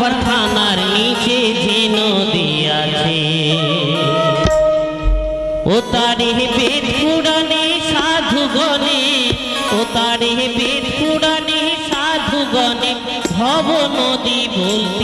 নগর থানার নিচে যে নদী আছে ও তারে বেদ পুরাণে সাধু গণে ও তারে বেদ পুরাণে সাধু গণে ভব নদী বলব